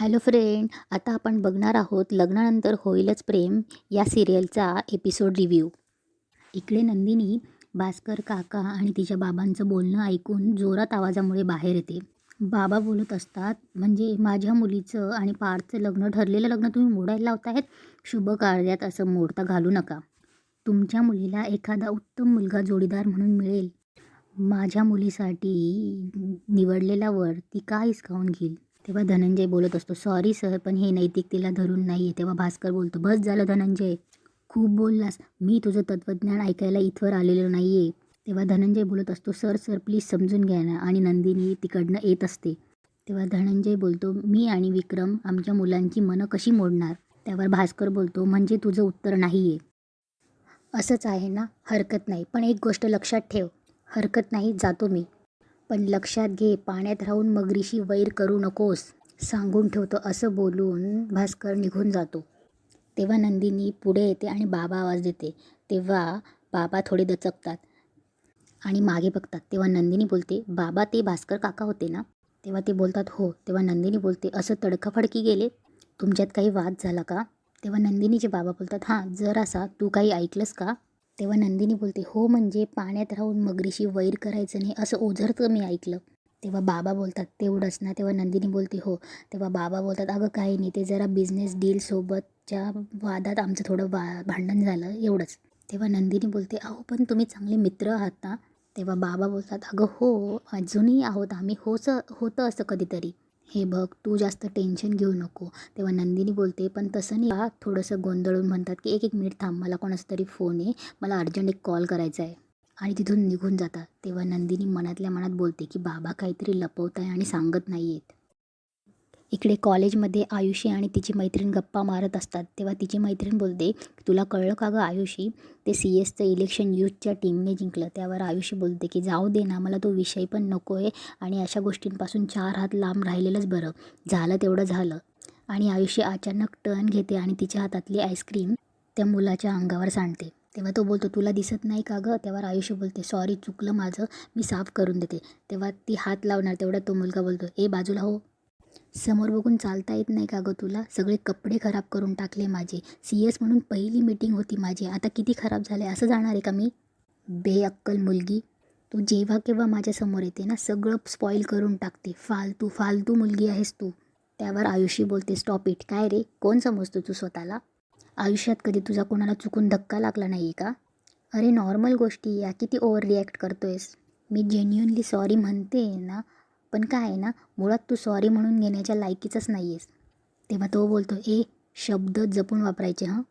Hello friend आता आपण बघणार आहोत लग्नानंतर होईलच प्रेम या सिरियलचा एपिसोड रिव्ह्यू. इकडे नंदिनी भास्कर काका आणि तिच्या बाबांचं बोलणं ऐकून जोरात आवाजामुळे बाहेर येते. बाबा बोलत असतात म्हणजे माझ्या मुलीचं आणि पार्थचं लग्न ठरलेलं लग्न तुम्ही मोडायला लावतायत शुभ कार्यात असं मोडता घालू नका. तुमच्या मुलीला एखादा उत्तम मुलगा जोडीदार म्हणून मिळेल. माझ्या मुलीसाठी निवडलेला वर ती का हिसकावून घेईल? तेव्हा धनंजय बोलत असतो सॉरी सर पण हे नैतिकतेला धरून नाही आहे तेव्हा भास्कर बोलतो बस झालं धनंजय खूप बोललास. मी तुझं तत्त्वज्ञान ऐकायला इथवर आलेलो नाही आहे तेव्हा धनंजय बोलत असतो सर सर प्लीज समजून घ्या ना. आणि नंदिनी तिकडनं येत असते. तेव्हा धनंजय बोलतो मी आणि विक्रम आमच्या मुलांची मनं कशी मोडणार? त्यावर भास्कर बोलतो म्हणजे तुझं उत्तर नाही आहे असंच आहे ना? हरकत नाही. पण एक गोष्ट लक्षात ठेव हरकत नाही जातो मी. पण लक्षात घे पाण्यात राहून मगरीशी वैर करू नकोस. सांगून ठेवतो असं बोलून भास्कर निघून जातो. तेव्हा नंदिनी पुढे येते आणि बाबा आवाज देते. तेव्हा बाबा थोडे दचकतात आणि मागे बघतात. तेव्हा नंदिनी बोलते बाबा ते भास्कर काका होते ना? तेव्हा ते बोलतात हो. तेव्हा नंदिनी बोलते असं तडकाफडकी गेले? तुमच्यात काही वाद झाला का? तेव्हा नंदिनीचे बाबा बोलतात हां जरासा. तू काही ऐकलंस का? तेव्हा नंदिनी बोलते हो म्हणजे पाण्यात राहून मगरीशी वैर करायचं नाही असं ओझरतं मी ऐकलं. तेव्हा बाबा बोलतात तेवढंच ना. तेव्हा नंदिनी बोलते हो. तेव्हा बाबा बोलतात अगं काही नाही ते जरा बिझनेस डीलसोबतच्या वादात आमचं थोडं वा भांडण झालं एवढंच. तेव्हा नंदिनी बोलते अहो पण तुम्ही चांगले मित्र आहात ना. तेव्हा बाबा बोलतात अगं हो अजूनही आहोत आम्ही होच होतं असं कधीतरी. हे बघ तू जास्त टेन्शन घेऊ नको. तेव्हा नंदिनी बोलते पण तसं नाही का थोडंसं गोंधळून म्हणतात की एक एक मिनिट थांब मला कोणाचा तरी फोन आहे. मला अर्जंट एक कॉल करायचा आहे. आणि तिथून निघून जातात. तेव्हा नंदिनी मनातल्या मनात बोलते की बाबा काहीतरी लपवत आहे आणि सांगत नाही आहेत इकडे कॉलेजमध्ये आयुषी आणि तिची मैत्रीण गप्पा मारत असतात. तेव्हा तिची मैत्रीण बोलते तुला कळलं का गं आयुषी? ते सी एसचं इलेक्शन यूथच्या टीमने जिंकलं. त्यावर आयुषी बोलते की जाऊ दे ना मला तो विषय पण नको आहे आणि अशा गोष्टींपासून चार हात लांब राहिलेलंच बरं. झालं तेवढं झालं. आणि आयुषी अचानक टर्न घेते आणि तिच्या हातातली आईस्क्रीम त्या मुलाच्या अंगावर सांडते. तेव्हा तो बोलतो तुला दिसत नाही का गं? तेव्हा आयुष्य बोलते सॉरी चुकलं माझं. मी साफ करून देते. तेव्हा ती हात लावणार तेवढा तो मुलगा बोलतो ए बाजूला हो. समोर बघून चालता येत नाही का गं तुला? सगळे कपडे खराब करून टाकले माझे. सी एस म्हणून पहिली मीटिंग होती माझी. आता किती खराब झाले? असं जाणार आहे का मी? बेअक्कल मुलगी. तू जेव्हा केव्हा माझ्यासमोर येते ना सगळं स्पॉईल करून टाकते. फालतू फालतू मुलगी आहेस तू. त्यावर आयुषी बोलते स्टॉप इट काय रे? कोण समजतो तू स्वतःला? आयुष्यात कधी तुझा कोणाला चुकून धक्का लागला नाही आहे का? अरे नॉर्मल गोष्टी या. किती ओव्हर रिॲक्ट करतोयस. मी जेन्युनली सॉरी म्हणते ना पण काय आहे ना मुळात तू सॉरी म्हणून घेण्याच्या लायकीचाच नाही आहेस तेव्हा तो बोलतो ए शब्द जपून वापरायचे हां?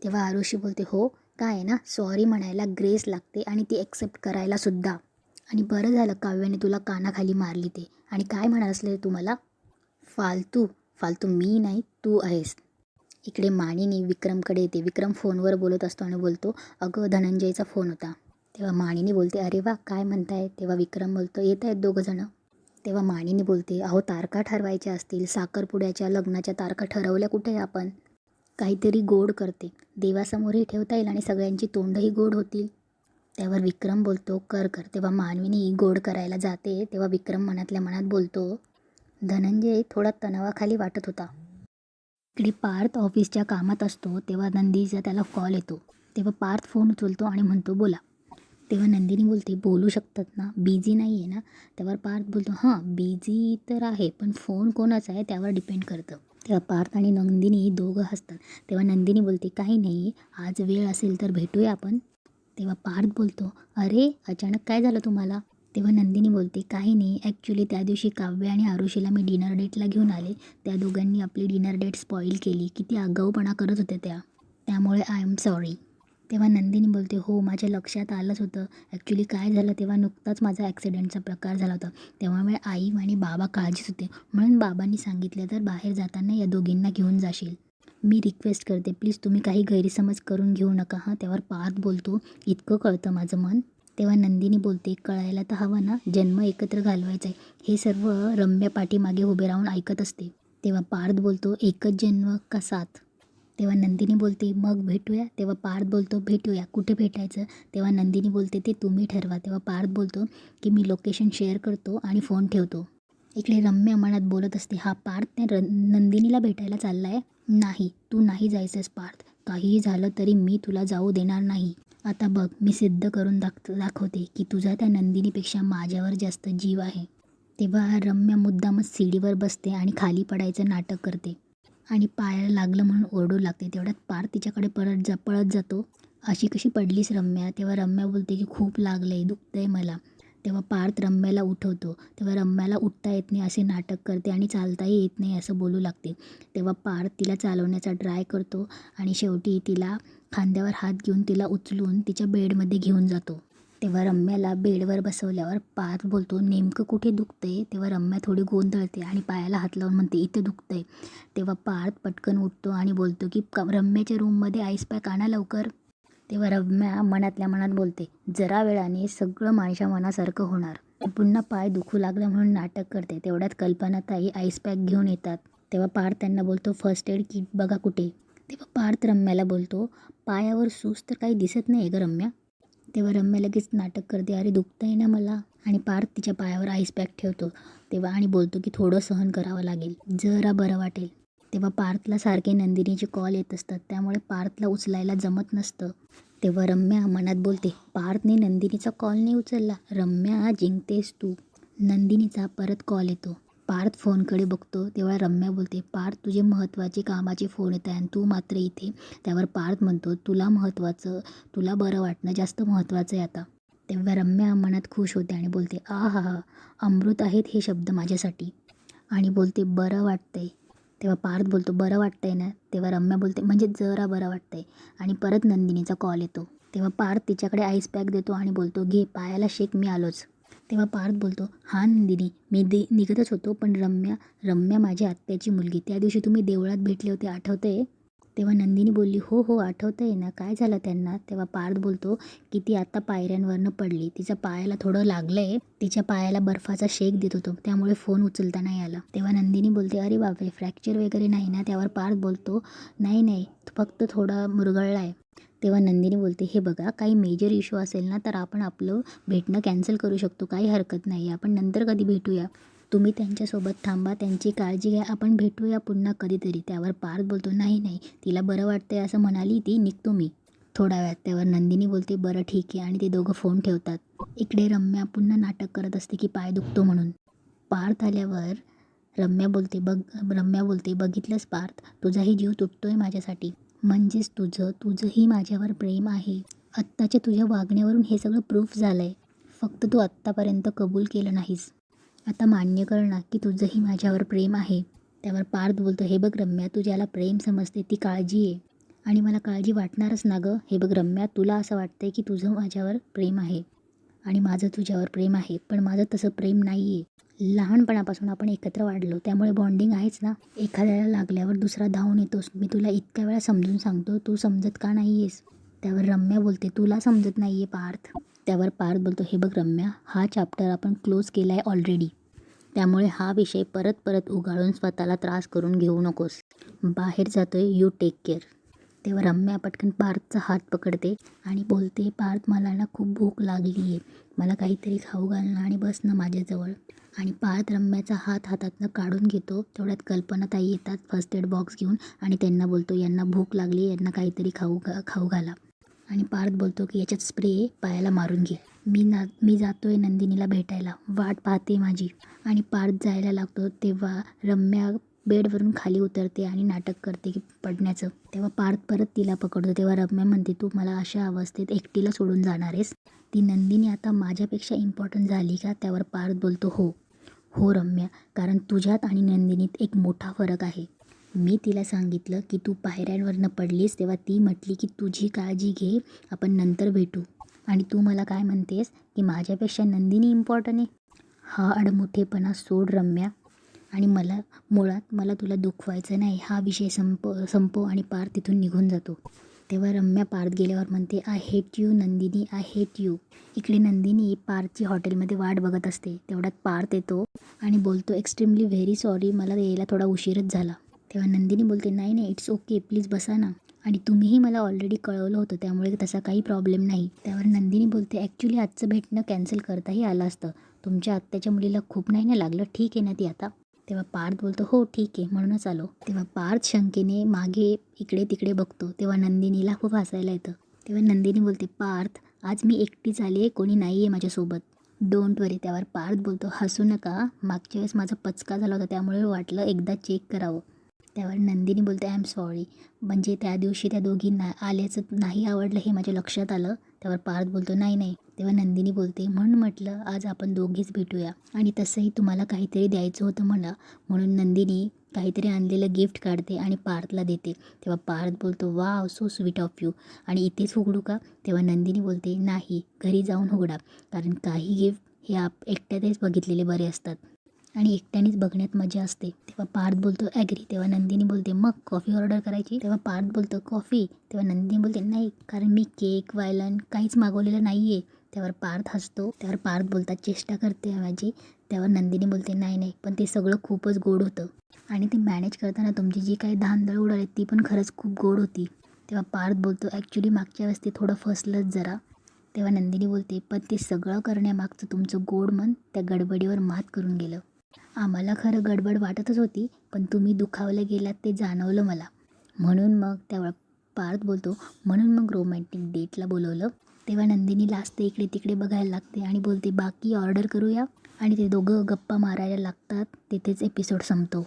तेव्हा आरुषी बोलते हो काय आहे ना सॉरी म्हणायला ग्रेस लागते आणि ती ॲक्सेप्ट करायला सुद्धा. आणि बरं झालं काव्याने तुला कानाखाली मारली ते. आणि काय म्हणाल तू मला? फालतू फालतू मी नाही तू आहेस. इकडे माणीने विक्रमकडे येते. विक्रम फोनवर बोलत असतो आणि बोलतो अगं धनंजयचा फोन होता. तेव्हा माणीने बोलते अरे वा काय म्हणताय? तेव्हा विक्रम बोलतो येत आहेत दोघंजणं तेव्हा मानिनी बोलते अहो तारखा ठरवायच्या असतील. साखरपुड्याच्या लग्नाच्या तारखा ठरवल्या कुठे आपण? काहीतरी गोड करते. देवासमोरही ठेवता येईल आणि सगळ्यांची तोंडही गोड होतील. त्यावर विक्रम बोलतो कर कर. तेव्हा मानवीनी गोड करायला जाते. तेव्हा विक्रम मनातल्या मनात बोलतो धनंजय थोडा तणावाखाली वाटत होता. इकडे पार्थ ऑफिसच्या कामात असतो. तेव्हा नंदीचा त्याला कॉल येतो. तेव्हा पार्थ फोन उचलतो आणि म्हणतो बोला. तेव्हा नंदिनी बोलते बोलू शकतात ना? बिझी नाही आहे ना? त्यावर पार्थ बोलतो हां बिझी तर आहे पण फोन कोणाचा आहे त्यावर डिपेंड करतं. तेव्हा पार्थ आणि नंदिनी दोघं हसतात. तेव्हा नंदिनी बोलते काही नाही आज वेळ असेल तर भेटूया आपण. तेव्हा पार्थ बोलतो अरे अचानक काय झालं तुम्हाला? तेव्हा नंदिनी बोलते काही नाही ॲक्च्युली त्या दिवशी काव्य आणि आरुषीला मी डिनर डेटला घेऊन आले. त्या दोघांनी आपली डिनर डेट स्पॉईल केली. किती आगाऊपणा करत होत्या त्या. त्यामुळे आय एम सॉरी तेव्हा नंदिनी बोलते हो माझ्या लक्षात आलंच होतं. ॲक्च्युली काय झालं तेव्हा नुकताच माझा ॲक्सिडेंटचा प्रकार झाला होता. तेव्हामुळे आई आणि बाबा काळजीच होते. म्हणून बाबांनी सांगितलं तर बाहेर जाताना या दोघींना घेऊन जाशील. मी रिक्वेस्ट करते. प्लीज तुम्ही काही गैरसमज करून घेऊ नका हां त्यावर पार्थ बोलतो. इतकं कळतं माझं मन. तेव्हा नंदिनी बोलते कळायला तर हवं ना. जन्म एकत्र घालवायचा आहे. हे सर्व रम्य पाठीमागे उभे राहून ऐकत असते. तेव्हा पार्थ बोलतो एकच जन्म का साथ तेव्हा नंदिनी बोलते मग भेटूया. तेव्हा पार्थ बोलतो भेटूया. कुठे भेटायचं? तेव्हा नंदिनी बोलते ते तुम्ही ठरवा. तेव्हा पार्थ बोलतो की मी लोकेशन शेअर करतो आणि फोन ठेवतो. इकडे रम्या मनात बोलत असते हा पार्थ त्या र नंदिनीला भेटायला चालला आहे नाही तू नाही जायचंस पार्थ. काहीही झालं तरी मी तुला जाऊ देणार नाही. आता बघ मी सिद्ध करून दाख दाखवते की तुझा त्या नंदिनीपेक्षा माझ्यावर जास्त जीव आहे. तेव्हा रम्या मुद्दामच सीडीवर बसते आणि खाली पडायचं नाटक करते. आणि पायाला लागलं म्हणून ओरडू लागते. तेवढ्यात पार तिच्याकडे परत जा पळत जातो. अशी कशी पडलीस रम्या? तेव्हा रम्या बोलते की खूप लागलं आहे दुखतं आहे मला. तेव्हा पार्थ रम्याला उठवतो. तेव्हा रम्याला उठता येत नाही असे नाटक करते आणि चालताही येत नाही असं बोलू लागते. तेव्हा पार्थ तिला चालवण्याचा ट्राय करतो आणि शेवटी तिला खांद्यावर हात घेऊन तिला उचलून तिच्या बेडमध्ये घेऊन जातो. तेव्हा रम्याला बेडवर बसवल्यावर पार्थ बोलतो नेमकं कुठे दुखतंय? तेव्हा रम्या थोडी गोंधळते आणि पायाला हात लावून म्हणते इथे दुखतंय. तेव्हा पार्थ पटकन उठतो आणि बोलतो की क रम्याच्या रूममध्ये आईस पॅक आणा लवकर. तेव्हा रम्या मनातल्या मनात बोलते जरा वेळाने सगळं माझ्या मनासारखं होणार. पुन्हा पाय दुखू लागला म्हणून नाटक करते तेवढ्यात कल्पनाताई आईस पॅक घेऊन येतात. तेव्हा पार्थ त्यांना बोलतो फर्स्ट एड किट बघा कुठे? तेव्हा पार्थ रम्याला बोलतो पायावर सूज तर काही दिसत नाही ग रम्या. तेव्हा रम्या लगेच नाटक करते अरे दुखतं आहे ना मला. आणि पार्थ तिच्या पायावर आईस पॅक ठेवतो. तेव्हा आणि बोलतो की थोडं सहन करावं लागेल. जरा बरं वाटेल. तेव्हा पार्थला सारखे नंदिनीचे कॉल येत असतात. त्यामुळे पार्थला उचलायला जमत नसतं. तेव्हा रम्या मनात बोलते पार्थने नंदिनीचा कॉल नाही उचलला. रम्या जिंकतेस तू. नंदिनीचा परत कॉल येतो. पार्थ फोनकडे बघतो तेव्हा रम्या बोलते पार्थ तुझे महत्त्वाचे कामाचे फोन येत आहे आणि तू मात्र इथे. त्यावर पार्थ म्हणतो तुला महत्त्वाचं तुला बरं वाटणं जास्त महत्त्वाचं आहे आता. तेव्हा रम्या मनात खुश होते आणि बोलते आ हा हा अमृत आहेत हे शब्द माझ्यासाठी. आणि बोलते बरं वाटतंय. तेव्हा पार्थ बोलतो बरं वाटतंय ना? तेव्हा रम्या बोलते म्हणजे जरा बरं वाटतंय. आणि परत नंदिनीचा कॉल येतो. तेव्हा पार्थ तिच्याकडे आईस पॅक देतो आणि बोलतो घे पायाला शेक मी आलोच. तेव्हा पार्थ बोलतो हा नंदिनी मी दे निघतच होतो पण रम्या रम्या माझ्या आत्याची मुलगी. त्या दिवशी तुम्ही देवळात भेटले होते आठवते तेव्हा नंदिनी बोलली हो हो आठवतं आहे ना काय झालं त्यांना? तेव्हा पार्थ बोलतो की ती आत्ता पायऱ्यांवरनं पडली. तिच्या पायाला थोडं लागलं आहे तिच्या पायाला बर्फाचा शेक देत होतो. त्यामुळे फोन उचलता नाही आला. तेव्हा नंदिनी बोलते अरे बापरे फ्रॅक्चर वगैरे नाही ना? त्यावर पार्थ बोलतो नाही नाही फक्त थोडा मुरगळला आहे तेव्हा नंदिनी बोलते हे बघा काही मेजर इश्यू असेल ना तर आपण आपलं भेटणं कॅन्सल करू शकतो. काही हरकत नाही. आपण नंतर कधी भेटूया? तुम्ही त्यांच्यासोबत थांबा त्यांची काळजी घ्या. आपण भेटूया पुन्हा कधीतरी. त्यावर पार्थ बोलतो नाही नाही तिला बरं वाटतंय असं म्हणाली ती निघतो मी. थोड्या वेळात त्यावर नंदिनी बोलते बरं ठीक आहे. आणि ते दोघं फोन ठेवतात. इकडे रम्या पुन्हा नाटक करत असते की पाय दुखतो म्हणून. पार्थ आल्यावर रम्या बोलते बघ रम्या बोलते बघितलंस पार्थ? तुझाही जीव तुटतोय माझ्यासाठी. म्हणजेच तुझं तुझंही माझ्यावर प्रेम आहे. आत्ताच्या तुझ्या वागण्यावरून हे सगळं प्रूफ झालं आहे फक्त तू आत्तापर्यंत कबूल केलं नाहीस. आता मान्य कर ना की तुझंही माझ्यावर प्रेम आहे. त्यावर पार्थ बोलतो हे बघ रम्या तू ज्याला प्रेम समजते ती काळजी आहे आणि मला काळजी वाटणारच ना गं. हे बघ रम्या तुला असं वाटतंय की तुझं माझ्यावर प्रेम आहे. आणि माझं तुझ्यावर प्रेम आहे. पण माझं तसं प्रेम नाही आहे लहानपणापासून आपण एकत्र वाढलो. त्यामुळे बॉन्डिंग आहेच ना. एखाद्याला लागल्यावर दुसरा धावून येतोस. मी तुला इतक्या वेळा समजून सांगतो तू समजत का नाही आहेस त्यावर रम्या बोलते तुला समजत नाही आहे पार्थ त्यावर पार्थ बोलतो हे बघ रम्या हा चॅप्टर आपण क्लोज केला आहे ऑलरेडी त्यामुळे हा विषय परत परत उगाळून स्वतःला त्रास करून घेऊ नकोस. बाहेर जातो आहे यू टेक केअर तेव्हा रम्या पटकन पार्थचा हात पकडते आणि बोलते पार्थ मला ना खूप भूक लागली आहे मला काहीतरी खाऊ घाल ना आणि बस ना माझ्याजवळ. आणि पार्थ रम्याचा हात हातातनं काढून घेतो. तेवढ्यात कल्पनाताई येतात फर्स्ट एड बॉक्स घेऊन आणि त्यांना बोलतो यांना भूक लागली यांना काहीतरी खाऊ घा खाऊ घाला. आणि पार्थ बोलतो की याच्यात स्प्रे पायाला मारून घे. मी ना मी जातोय नंदिनीला भेटायला. वाट पाहते माझी. आणि पार्थ जायला लागतो तेव्हा रम्या बेडवरून खाली उतरते आणि नाटक करते की पडण्याचं. तेव्हा पार्थ परत तिला पकडतो. तेव्हा रम्या म्हणते तू मला अशा अवस्थेत एकटीला सोडून जाणार आहेस? ती नंदिनी आता माझ्यापेक्षा इम्पॉर्टंट झाली का? त्यावर पार्थ बोलतो हो. हो रम्या. कारण तुझ्यात आणि नंदिनीत एक मोठा फरक आहे. मी तिला सांगितलं की तू पायऱ्यांवरनं पडलीस तेव्हा ती म्हटली की तुझी काळजी घे आपण नंतर भेटू. आणि तू मला काय म्हणतेस? की माझ्यापेक्षा नंदिनी इम्पॉर्टंट आहे? हा अडमुठेपणा सोड रम्या. आणि मला मुळात मला तुला दुखवायचं नाही हा विषय संप संपो आणि पार तिथून निघून जातो. तेव्हा रम्या पार्थ गेल्यावर म्हणते I hate you Nandini I hate you इकडे नंदिनी पार्थची हॉटेलमध्ये वाट बघत असते. तेवढ्यात पार्थ येतो आणि बोलतो एक्स्ट्रीमली व्हेरी सॉरी मला यायला थोडा उशीरच झाला. तेव्हा नंदिनी बोलते नाही नाही इट्स ओके प्लीज बसा ना. आणि तुम्हीही मला ऑलरेडी कळवलं होतं त्यामुळे तसा काही प्रॉब्लेम नाही. त्यावर नंदिनी बोलते ॲक्च्युली आजचं भेटणं कॅन्सल करताही आलं असतं. तुमच्या आत्याच्या मुलीला खूप नाही ना लागलं? ठीक आहे ना ती आता? तेव्हा पार्थ बोलतो हो ठीक आहे म्हणूनच आलो. तेव्हा पार्थ शंकेने मागे इकडे तिकडे बघतो तेव्हा नंदिनीला खूप हसायला येतं. तेव्हा नंदिनी बोलते पार्थ आज मी एकटीच आली आहे कोणी नाही आहे माझ्यासोबत. डोंट वरी त्यावर पार्थ बोलतो हसू नका. मागच्या वेळेस माझा पचका झाला होता त्यामुळे वाटलं एकदा चेक करावं. त्यावर नंदिनी बोलते आय एम सॉरी म्हणजे त्या दिवशी त्या दोघींना आल्याचं नाही आवडलं हे माझ्या लक्षात आलं. त्यावर पार्थ बोलतो नाही नाही. तेव्हा नंदिनी बोलते म्हणून म्हटलं आज आपण दोघीच भेटूया. आणि तसंही तुम्हाला काहीतरी द्यायचं होतं मला. म्हणून नंदिनी काहीतरी आणलेलं गिफ्ट काढते आणि पार्थला देते. तेव्हा पार्थ बोलतो वा सो स्वीट ऑफ यू आणि इथेच उघडू का? तेव्हा नंदिनी बोलते नाही घरी जाऊन उघडा कारण काही गिफ्ट हे आप एकट्यातच बघितलेले बरे असतात. आणि एकट्यानेच बघण्यात मजा असते. तेव्हा पार्थ बोलतो ॲग्री तेव्हा नंदिनी बोलते मग कॉफी ऑर्डर करायची? तेव्हा पार्थ बोलतो कॉफी तेव्हा नंदिनी बोलते नाही कारण मी केक वायलन काहीच मागवलेलं नाही आहे त्यावर पार्थ हसतो त्यावर पार्थ बोलतात चेष्टा करते माझी. त्यावर नंदिनी बोलते नाही नाही पण ते सगळं खूपच गोड होतं. आणि ते मॅनेज करताना तुमची जी काही धांदळ उडाली ती पण खरंच खूप गोड होती. तेव्हा पार्थ बोलतो ॲक्च्युली मागच्या वेळेस ते थोडं फसलंच जरा. तेव्हा नंदिनी बोलते पण ते सगळं करण्यामागचं तुमचं गोड मन त्या गडबडीवर मात करून गेलं. आम्हाला खरं गडबड वाटतच होती पण तुम्ही दुखावलं गेलात ते जाणवलं मला. म्हणून मग त्यावेळा पार्थ बोलतो म्हणून मग रोमॅन्टिक डेटला बोलवलं. तेव्हा नंदिनी लास्ट इकडे तिकडे बघायला लागते आणि बोलते बाकी ऑर्डर करूया? आणि ते दोघं गप्पा मारायला लागतात तिथेच एपिसोड संपतो.